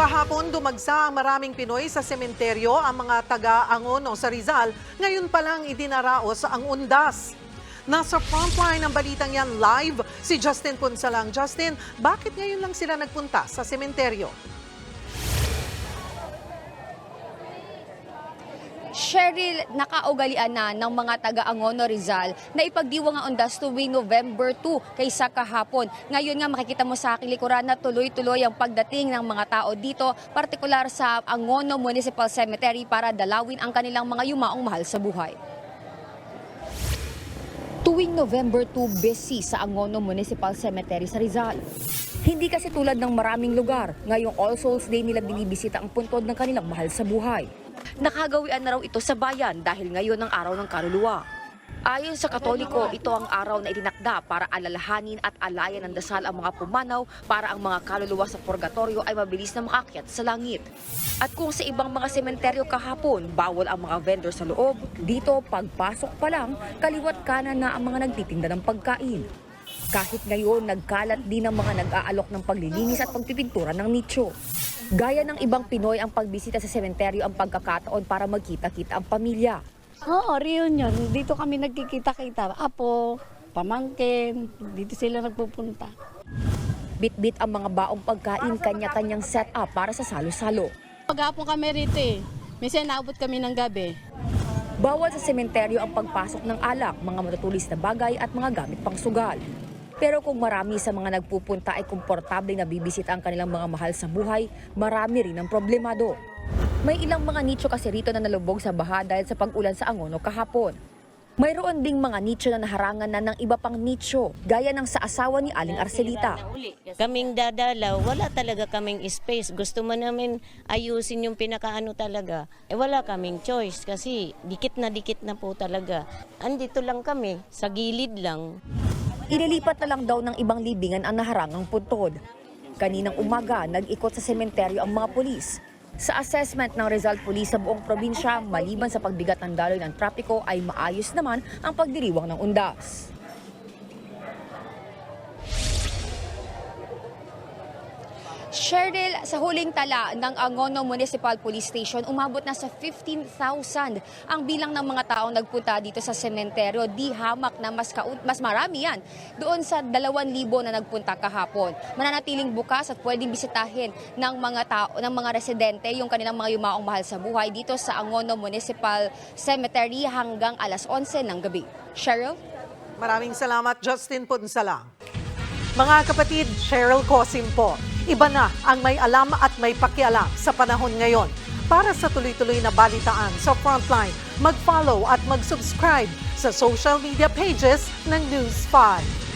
Kahapon dumagsa ang maraming Pinoy sa sementeryo ang mga taga-Angono sa Rizal. Ngayon pa lang idinaraos ang undas. Nasa frontline ng balitang yan live si Justin Punsalang. Justin, bakit ngayon lang sila nagpunta sa sementeryo? Cheryl, nakaugalian na ng mga taga-Angono Rizal na ipagdiwang ang undas tuwing November 2 kaysa kahapon. Ngayon nga makikita mo sa aking likuran na tuloy-tuloy ang pagdating ng mga tao dito, partikular sa Angono Municipal Cemetery para dalawin ang kanilang mga yumaong mahal sa buhay. Tuwing November 2, busy sa Angono Municipal Cemetery sa Rizal. Hindi kasi tulad ng maraming lugar, ngayong All Souls Day nila binibisita ang puntod ng kanilang mahal sa buhay. Nakagawian na raw ito sa bayan dahil ngayon ang araw ng kaluluwa. Ayon sa Katoliko, ito ang araw na itinakda para alalahanin at alayan ng dasal ang mga pumanaw para ang mga kaluluwa sa purgatorio ay mabilis na makakyat sa langit. At kung sa ibang mga sementeryo kahapon, bawal ang mga vendor sa loob, dito pagpasok pa lang, kaliwat kanan na ang mga nagtitinda ng pagkain. Kahit ngayon, nagkalat din ang mga nag-aalok ng paglilinis at pagpipintura ng nicho. Gaya ng ibang Pinoy ang pagbisita sa sementeryo ang pagkakataon para magkita-kita ang pamilya. Oo, reunion. Dito kami nagkikita-kita. Apo, pamangkin, dito sila nagpupunta. Bit-bit ang mga baong pagkain, kanya-kanyang setup para sa salo-salo. Paghapon kami rito eh. Minsan naabot kami ng gabi. Bawal sa sementeryo ang pagpasok ng alak, mga matutulis na bagay at mga gamit pang sugal. Pero kung marami sa mga nagpupunta ay komportable na bibisita ang kanilang mga mahal sa buhay, marami rin ang problemado. May ilang mga nicho kasi rito na nalubog sa baha dahil sa pag-ulan sa Angono kahapon. Mayroon ding mga nicho na naharangan na ng iba pang nicho, gaya ng sa asawa ni Aling Arcelita. Kaming dadalaw, wala talaga kaming space. Gusto mo namin ayusin yung pinakaano talaga. Eh wala kaming choice kasi dikit na dikit na po talaga. Andito lang kami, sa gilid lang. Inilipat na lang daw ng ibang libingan ang naharangang puntod. Kaninang umaga, nag-ikot sa sementeryo ang mga pulis. Sa assessment ng Rizal Police sa buong probinsya, maliban sa pagbigat ng daloy ng trapiko ay maayos naman ang pagdiriwang ng undas. Cheryl, sa huling tala ng Angono Municipal Police Station, umabot na sa 15,000 ang bilang ng mga taong nagpunta dito sa sementeryo. Di hamak na mas, kaun- mas marami yan doon sa 2,000 na nagpunta kahapon. Mananatiling bukas at pwedeng bisitahin ng mga tao, ng mga residente yung kanilang mga yumaong mahal sa buhay dito sa Angono Municipal Cemetery hanggang alas 11 ng gabi. Cheryl? Maraming salamat, Justin Punsalang. Mga kapatid, Cheryl Cosim po. Iba na ang may alam at may pakialam sa panahon ngayon. Para sa tuloy-tuloy na balitaan sa Frontline, mag-follow at mag-subscribe sa social media pages ng News 5.